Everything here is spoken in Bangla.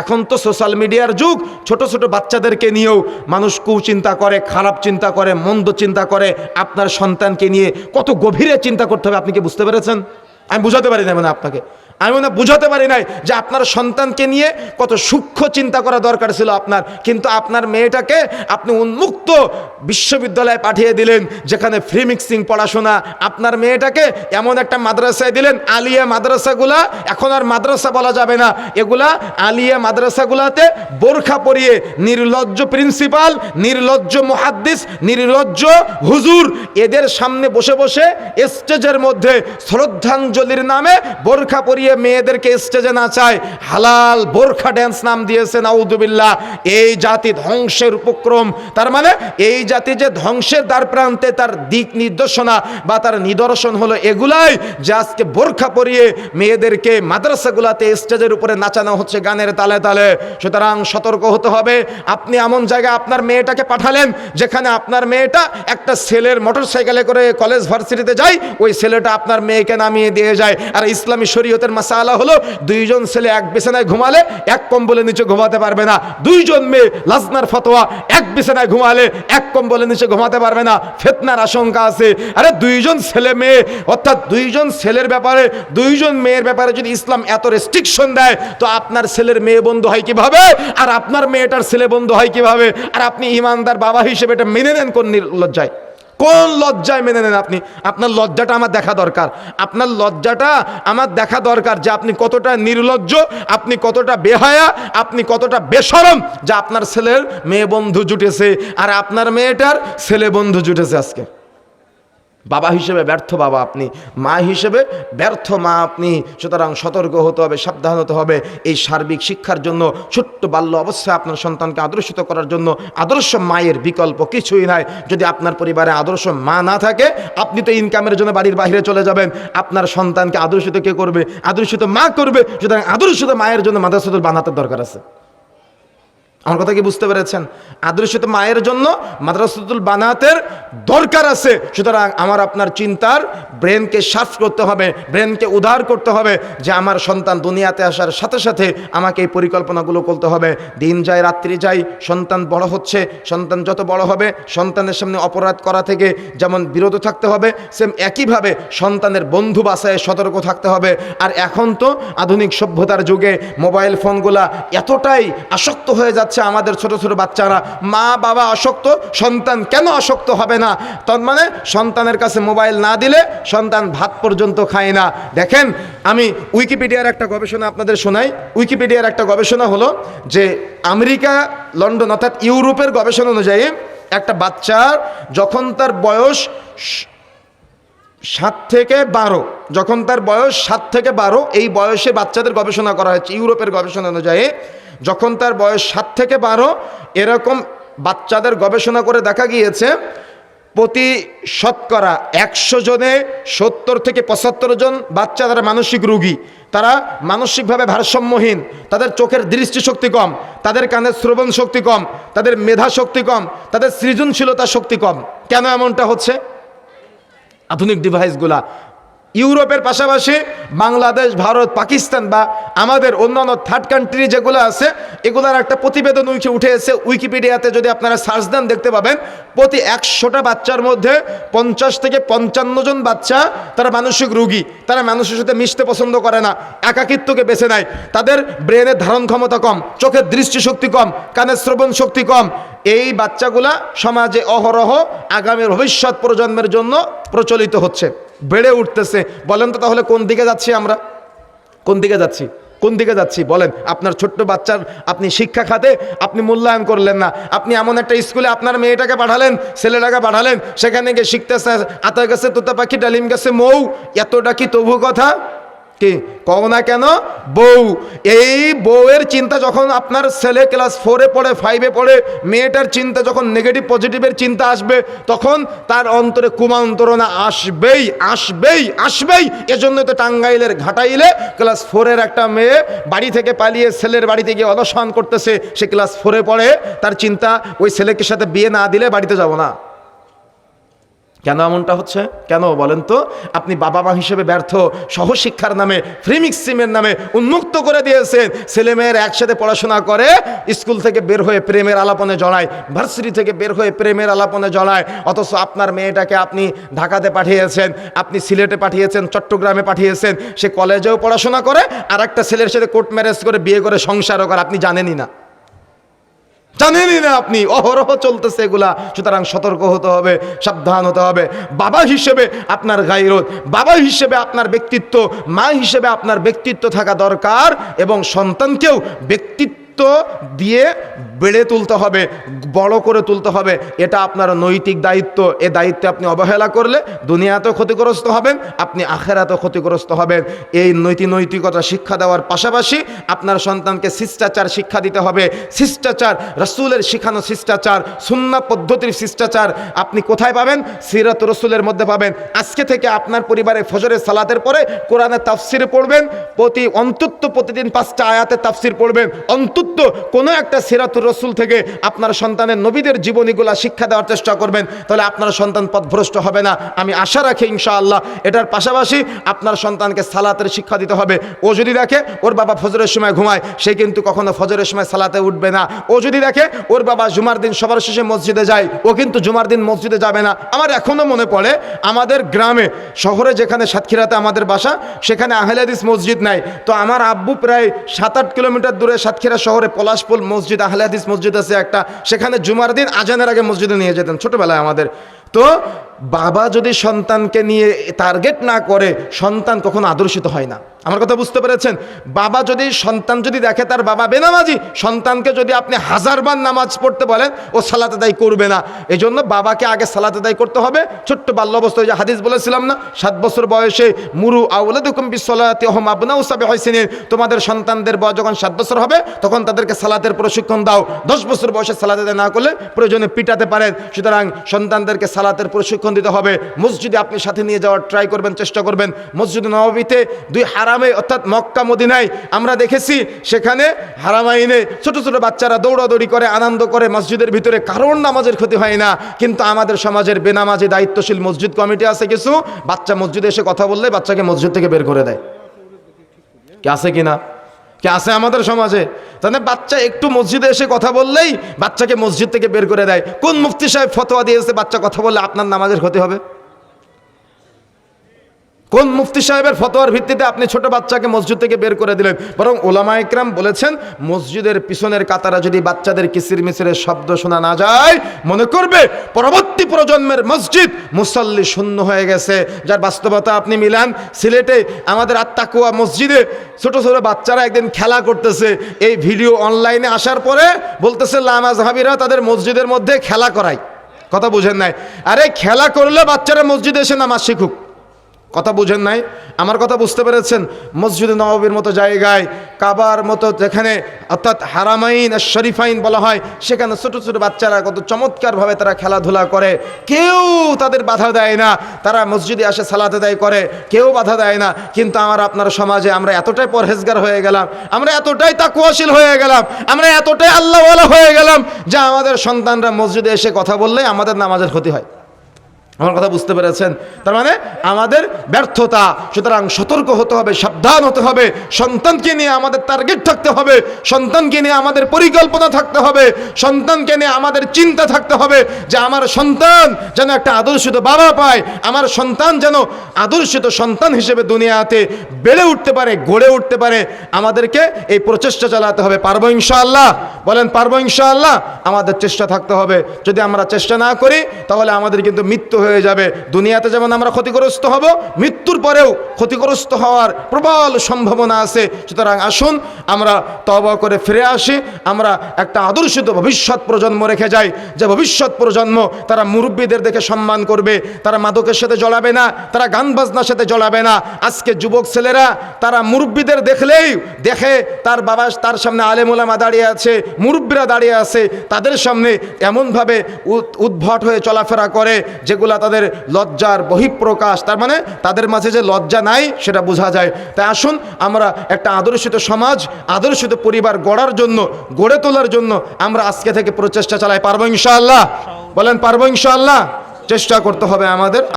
এখন তো সোশ্যাল মিডিয়ার যুগ। ছোট ছোট বাচ্চাদেরকে নিয়েও মানুষ কুচিন্তা করে, খারাপ চিন্তা করে, মন্দ চিন্তা করে। আপনার সন্তানকে নিয়ে কত গভীরে চিন্তা করতে হবে, আপনি কি বুঝতে পেরেছেন? আমি বুঝাতে পারি না মানে আপনাকে। আমি মনে বুঝাতে পারি নাই যে আপনার সন্তানকে নিয়ে কত সূক্ষ্ম চিন্তা করা দরকার ছিল আপনার। কিন্তু আপনার মেয়েটাকে আপনি উন্মুক্ত বিশ্ববিদ্যালয়ে পাঠিয়ে দিলেন, যেখানে ফ্রি মিক্সিং পড়াশোনা। আপনার মেয়েটাকে এমন একটা মাদ্রাসায় দিলেন, আলিয়া মাদ্রাসাগুলা, এখন আর মাদ্রাসা বলা যাবে না। এগুলা আলিয়া মাদ্রাসাগুলাতে বোরখা পরিয়ে নির্লজ্জ প্রিন্সিপাল নির্লজ্জ মুহাদ্দিস, নির্লজ্জ হুজুর, এদের সামনে বসে বসে স্টেজের মধ্যে শ্রদ্ধাঞ্জলির নামে বোরখা পরিয়ে মেয়েদেরকে স্টেজে নাচায় হালাল বোরখা ড্যান্স নাম দিয়েছে নাউদুবিল্লাহ এই জাতি ধ্বংসের উপক্রম। তার মানে এই জাতি যে ধ্বংসের দ্বার প্রান্তে তার দিক নির্দেশনা বা তার নিদর্শন হলো এগুলাই, যে আজকে বোরখা পরিয়ে মেয়েদেরকে মাদ্রাসাগুলাতে স্টেজের উপরে নাচানো হচ্ছে গানের তালে তালে। সুতরাং সতর্ক হতে হবে। আপনি এমন জায়গায় আপনার মেয়েটাকে পাঠালেন, যেখানে আপনার মেয়েটা একটা ছেলের মোটর সাইকেলে করে কলেজ ভার্সিটিতে যায়, ওই ছেলেটা আপনার মেয়েকে নামিয়ে দিয়ে যায়। আর ইসলামী শরীয়তের মাসালা হলো, দুইজন ছেলে এক বিছানায় ঘুমালে এক কম্বলের নিচে ঘুমাতে পারবে না। দুইজন মেয়ে লাজনার ফতোয়া, এক বিছানায় ঘুমালে এক কম্বলের নিচে ঘুমাতে পারবে না। ফেতনার আশঙ্কা আছে। আরে দুইজন ছেলে মেয়ে, অর্থাৎ দুইজন ছেলের ব্যাপারে, দুইজন মেয়ের ব্যাপারে যদি ইসলাম এত রেস্ট্রিকশন দেয়, তো আপনার ছেলের মেয়ে বন্ধু হয় কীভাবে? আর আপনার মেয়েটার ছেলে বন্ধু হয় কীভাবে? আর আপনি ইমানদার বাবা হিসেবে এটা মেনে নেন কোন লজ্জায় কোন লজ্জায় মেনে নেন আপনি? আপনার লজ্জাটা আমার দেখা দরকার। আপনার লজ্জাটা আমার দেখা দরকার যে আপনি কতটা নির্লজ্জ, আপনি কতটা বেহায়া, আপনি কতটা বেসরম যে আপনার ছেলের মেয়ে বন্ধু জুটেছে। আর আপনার মেয়েটার ছেলে বন্ধু জুটেছে আজকে। বাবা হিসেবে ব্যর্থ বাবা আপনি, মা হিসেবে ব্যর্থ মা আপনি। সুতরাং সতর্ক হতে হবে, সাবধান হতে হবে। এই সার্বিক শিক্ষার জন্য, ছোট্ট বাল্য অবস্থায় আপনার সন্তানকে আদর্শিত করার জন্য আদর্শ মায়ের বিকল্প কিছুই নাই। যদি আপনার পরিবারে আদর্শ মা না থাকে, আপনি তো ইনকামের জন্য বাড়ির বাইরে চলে যাবেন। আপনার সন্তানকে আদর্শিত কে করবে? আদর্শিত মা করবে। সুতরাং আদর্শিত মায়ের জন্য মাদ্রাসাতুল বানাতে দরকার আছে। আমার কথা কি বুঝতে পেরেছেন? আদর্শিত মায়ের জন্য মাদ্রাসাতুল বানাতের দরকার আছে। সুতরাং আমার আপনার চিন্তার ব্রেনকে সাফ করতে হবে, ব্রেনকে উদার করতে হবে যে আমার সন্তান দুনিয়াতে আসার সাথে সাথে আমাকে এই পরিকল্পনাগুলো করতে হবে। দিন যায়, রাত্রি যায়, সন্তান বড় হচ্ছে, সন্তান যত বড় হবে, সন্তানের সামনে অপরাধ করা থেকে যেমন বিরত থাকতে হবে, সেম একইভাবে সন্তানের বন্ধু বাসায় সতর্ক থাকতে হবে। আর এখন তো আধুনিক সভ্যতার যুগে মোবাইল ফোনগুলা এতটাই আসক্ত হয়ে যাচ্ছে আমাদের ছোট ছোট বাচ্চারা। মা বাবা আসক্ত সন্তান কেন আসক্ত হবে না? তার মানে সন্তানের কাছে মোবাইল না দিলে সন্তান ভাত পর্যন্ত খায় না। দেখেন, আমি উইকিপিডিয়ার একটা গবেষণা আপনাদের শোনাই। উইকিপিডিয়ার একটা গবেষণা হলো যে আমেরিকা, লন্ডন অর্থাৎ ইউরোপের গবেষণা অনুযায়ী একটা বাচ্চার যখন তার বয়স সাত থেকে বারো, যখন তার বয়স সাত থেকে বারো, এই বয়সে বাচ্চাদের গবেষণা করা হয়েছে, ইউরোপের গবেষণা অনুযায়ী। যখন তার বয়স সাত থেকে বারো, এরকম বাচ্চাদের গবেষণা করে দেখা গিয়েছে, প্রতি শতকরা একশো জনে সত্তর থেকে পঁচাত্তর জন বাচ্চা তারা মানসিক রুগী। তারা মানসিকভাবে ভারসাম্যহীন, তাদের চোখের দৃষ্টিশক্তি কম, তাদের কানের শ্রবণ শক্তি কম, তাদের মেধা শক্তি কম, তাদের সৃজনশীলতা শক্তি কম। কেন এমনটা হচ্ছে? আধুনিক ডিভাইসগুলা ইউরোপের পাশাপাশি বাংলাদেশ, ভারত, পাকিস্তান বা আমাদের অন্যান্য থার্ড কান্ট্রি যেগুলো আছে, এগুলোর একটা প্রতিবেদন উঠে উঠে এসে উইকিপিডিয়াতে যদি আপনারা সার্চ দেন, দেখতে পাবেন। প্রতি একশোটা বাচ্চার মধ্যে পঞ্চাশ থেকে পঞ্চান্ন জন বাচ্চা তারা মানসিক রুগী। তারা মানুষের সাথে মিশতে পছন্দ করে না, একাকিত্বকে বেছে নেয়। তাদের ব্রেনের ধারণ ক্ষমতা কম, চোখের দৃষ্টিশক্তি কম, কানের শ্রবণ শক্তি কম এই বাচ্চাগুলা সমাজে অহরহ আগামী ভবিষ্যৎ প্রজন্মের জন্য প্রচলিত হচ্ছে। বেড়ে উঠতেছে। বলেন তো তাহলে কোন দিকে যাচ্ছি আমরা? কোন দিকে যাচ্ছি? কোন দিকে যাচ্ছি? বলেন, আপনার ছোট্ট বাচ্চার আপনি শিক্ষা খাতে আপনি মূল্যায়ন করলেন না। আপনি এমন একটা স্কুলে আপনার মেয়েটাকে পাঠালেন, ছেলেটাকে পাঠালেন, সেখানে গিয়ে শিখতেছে আতা গেছে, তোতা পাখি, ডালিম গেছে, মৌ, এতটা কি তবু কথা? কি? কও না কেন? বউ। এই বউয়ের চিন্তা যখন আপনার ছেলে ক্লাস ফোরে পড়ে ফাইভে পড়ে, মেয়েটার চিন্তা যখন নেগেটিভ পজিটিভের চিন্তা আসবে, তখন তার অন্তরে কুমান্তরণা আসবেই আসবেই আসবেই। এজন্য তো টাঙ্গাইলের ঘাটাইলে ক্লাস ফোরের একটা মেয়ে বাড়ি থেকে পালিয়ে ছেলের বাড়িতে গিয়ে অনশন করতেছে। সে ক্লাস ফোরে পড়ে, তার চিন্তা ওই ছেলেকে সাথে বিয়ে না দিলে বাড়িতে যাব না। কেন এমনটা হচ্ছে? কেন বলেন তো? আপনি বাবা মা হিসেবে ব্যর্থ, সহশিক্ষার নামে ফ্রিমিক্সিমের নামে উন্মুক্ত করে দিয়েছেন। ছেলে ছেলেমেয়ের একসাথে পড়াশোনা করে স্কুল থেকে বের হয়ে প্রেমের আলাপনে জড়ায়, ভার্সিটি থেকে বের হয়ে প্রেমের আলাপনে জড়ায়। অথচ আপনার মেয়েটাকে আপনি ঢাকাতে পাঠিয়েছেন, আপনি সিলেটে পাঠিয়েছেন, চট্টগ্রামে পাঠিয়েছেন। সে কলেজেও পড়াশোনা করে আর একটা ছেলের সাথে কোর্ট ম্যারেজ করে, বিয়ে করে সংসারও করে, আপনি জানেনই না। জানেনই না আপনি, অহরহ চলতেছে এগুলা। সুতরাং সতর্ক হতে হবে, সাবধান হতে হবে। বাবা হিসেবে আপনার গাইরত বাবা হিসেবে আপনার ব্যক্তিত্ব, মা হিসেবে আপনার ব্যক্তিত্ব থাকা দরকার এবং সন্তানকেও ব্যক্তিত্ব দিয়ে বেড়ে তুলতে হবে, বড় করে তুলতে হবে। এটা আপনার নৈতিক দায়িত্ব। এ দায়িত্বে আপনি অবহেলা করলে দুনিয়াতেও ক্ষতিগ্রস্ত হবেন, আপনি আখেরাতেও ক্ষতিগ্রস্ত হবেন। এই নৈতি নৈতিকতা শিক্ষা দেওয়ার পাশাপাশি আপনার সন্তানকে শিষ্টাচার শিক্ষা দিতে হবে। শিষ্টাচার, রসুলের শিখানো শিষ্টাচার সুন্না পদ্ধতির শিষ্টাচার আপনি কোথায় পাবেন? সিরাত রসুলের মধ্যে পাবেন। আজকে থেকে আপনার পরিবারে ফজরের সালাতের পরে কোরআনের তাফসির পড়বেন, প্রতি অন্তত প্রতিদিন পাঁচটা আয়াতে তাফসির পড়বেন। অন্তত কোনো একটা সিরাতুর রসুল থেকে আপনার সন্তানের নবীদের জীবনীগুলা শিক্ষা দেওয়ার চেষ্টা করবেন, তাহলে আপনার সন্তান পথভ্রষ্ট হবে না। আমি আশা রাখি ইনশাআল্লাহ এটার পাশাপাশি আপনার সন্তানকে সালাতের শিক্ষা দিতে হবে। ও যদি দেখে ওর বাবা ফজরের সময় ঘুমায়, সে কিন্তু কখনো ফজরের সময় সালাতে উঠবে না। ও যদি দেখে ওর বাবা জুমার দিন সবার শেষে মসজিদে যায়, ও কিন্তু জুমার দিন মসজিদে যাবে না। আমার এখনও মনে পড়ে, আমাদের গ্রামে, শহরে যেখানে সাতক্ষীরাতে আমাদের বাসা, সেখানে আহলাদিস মসজিদ নাই। তো আমার আব্বু প্রায় সাত আট কিলোমিটার দূরে সাতক্ষীরা শহরে পলাশপুল মসজিদ আহলাদিস মসজিদ আছে একটা। সেখানে জুমার দিন আজানের আগে মসজিদে নিয়ে যেতেন, ছোটবেলায় আমাদের। তো বাবা যদি সন্তানকে নিয়ে টার্গেট না করে, সন্তান কখনো আদর্শিত হয় না। আমার কথা বুঝতে পেরেছেন? বাবা যদি, সন্তান যদি দেখে তার বাবা বেনামাজি, সন্তানকে যদি আপনি হাজারবার নামাজ পড়তে বলেন, ও সালাত আদায় করবে না। এই জন্য বাবাকে আগে সালাত আদায় করতে হবে। ছোট্ট বাল্য অবস্থায় যে হাদিস বলেছিলাম না, সাত বছর বয়সে, মুরু আউলাদুকুম বিসলাতি হম আবনা উসাবে হয়সিনের তোমাদের সন্তানদের বয়স যখন সাত বছর হবে, তখন তাদেরকে সালাতের প্রশিক্ষণ দাও। দশ বছর বয়সে সালাত আদায় না করলে প্রয়োজনে পিটাতে পারেন। সুতরাং সন্তানদেরকে সালাতের প্রশিক্ষণ দিতে হবে। মসজিদে আপনি সাথে নিয়ে যাওয়ার ট্রাই করবেন, চেষ্টা করবেন। মসজিদ নবাবিতে দুই হারামে, অর্থাৎ মক্কা মদিনায় আমরা দেখেছি, সেখানে হারামাইনে ছোট ছোট বাচ্চারা দৌড়াদৌড়ি করে, আনন্দ করে মসজিদের ভিতরে কারণ নামাজের ক্ষতি হয় না। কিন্তু আমাদের সমাজের বেনামাজে, দায়িত্বশীল মসজিদ কমিটি আছে কিছু। বাচ্চা মসজিদে এসে কথা বললে বাচ্চাকে মসজিদ থেকে বের করে দেয়। কি আছে কি না কি আছে আমাদের সমাজে? তাহলে বাচ্চা একটু মসজিদে এসে কথা বললেই বাচ্চাকে মসজিদ থেকে বের করে দেয়। কোন মুফতি সাহেব ফতোয়া দিয়েছে, বাচ্চা কথা বললে আপনার নামাজের ক্ষতি হবে? কোন মুফতি সাহেবের ফতোয়ার ভিত্তিতে আপনি ছোট বাচ্চাকে মসজিদ থেকে বের করে দিলেন? বরং ওলামা ইকরাম বলেছেন, মসজিদের পিছনের কাতারা যদি বাচ্চাদের কিসির মিসিরের শব্দ শোনা না যায়, মনে করবে পরবর্তী প্রজন্মের মসজিদ মুসল্লি শূন্য হয়ে গেছে। যার বাস্তবতা আপনি মিলান, সিলেটে আমাদের আত্মাকুয়া মসজিদে ছোট ছোট বাচ্চারা একদিন খেলা করতেছে। এই ভিডিও অনলাইনে আসার পরে বলতেছে লামাজ হাবিরা তাদের মসজিদের মধ্যে খেলা করায় কথা বুঝেন নাই। আরে খেলা করলে বাচ্চারা মসজিদে এসে নামাজ শিখুক। কথা বুঝেন নাই? আমার কথা বুঝতে পেরেছেন? মসজিদে নবাবের মতো জায়গায়, কাবার মতো যেখানে অর্থাৎ হারামাইন আর শরীফাইন বলা হয়, সেখানে ছোট ছোট বাচ্চারা কত চমৎকারভাবে তারা খেলাধুলা করে। কেউ তাদের বাধা দেয় না। তারা মসজিদে আসে সালাত দেয় করে, কেউ বাধা দেয় না। কিন্তু আমার আপনার সমাজে আমরা এতটাই পরহেজগার হয়ে গেলাম, আমরা এতটাই তাকুয়াশীল হয়ে গেলাম, আমরা এতটাই আল্লাহওয়ালা হয়ে গেলাম যে আমাদের সন্তানরা মসজিদে এসে কথা বললে আমাদের নামাজের ক্ষতি হয়। আমার কথা বুঝতে পেরেছেন? তার মানে আমাদের ব্যর্থতা, সুতরাং সতর্ক হতে হবে, সাবধান হতে হবে, সন্তানকে নিয়ে আমাদের টার্গেট থাকতে হবে, সন্তানকে নিয়ে আমাদের পরিকল্পনা থাকতে হবে, সন্তানকে নিয়ে আমাদের চিন্তা থাকতে হবে যে আমার সন্তান যেন একটা আদর্শিত বাবা পায়, আমার সন্তান যেন আদর্শিত সন্তান হিসেবে দুনিয়াতে বেড়ে উঠতে পারে, গড়ে উঠতে পারে, আমাদেরকে এই প্রচেষ্টা চালাতে হবে। পারব ইনশাআল্লাহ? বলেন, পারব ইনশাআল্লাহ? আমাদের চেষ্টা থাকতে হবে। যদি আমরা চেষ্টা না করি, তাহলে আমাদের কিন্তু মৃত্যু হয়ে যাবে। দুনিয়াতে যেমন আমরা ক্ষতিগ্রস্ত হব, মৃত্যুর পরেও ক্ষতিগ্রস্ত হওয়ার প্রবল সম্ভাবনা আছে। সুতরাং আসুন, আমরা তবা করে ফিরে আসি। আমরা একটা আদর্শিত ভবিষ্যৎ প্রজন্ম রেখে যাই। যে ভবিষ্যৎ প্রজন্ম তারা মুরব্বীদের দেখে সম্মান করবে, তারা মাদকের সাথে জড়াবে না, তারা গান বাজনার সাথে জড়াবে না। আজকে যুবক ছেলেরা, তারা মুরব্বীদের দেখলেই দেখে তার বাবা, তার সামনে আলেমুলামা দাঁড়িয়ে আছে, মুরব্বীরা দাঁড়িয়ে আছে, তাদের সামনে এমনভাবে উদ- উদ্ভট হয়ে চলাফেরা করে, যেগুলা তাদের লজ্জার বহিঃপ্রকাশ, তার মানে তাদের মাঝে যে লজ্জা নাই সেটা বোঝা যায়। তাই আসুন আমরা একটা আদর্শিত সমাজ, আদর্শিত পরিবার গড়ার জন্য, গড়ে তোলার জন্য আমরা আজকে থেকে প্রচেষ্টা চালাই। পারব ইনশাআল্লাহ? বলেন, পারব ইনশাআল্লাহ? চেষ্টা করতে হবে আমাদের।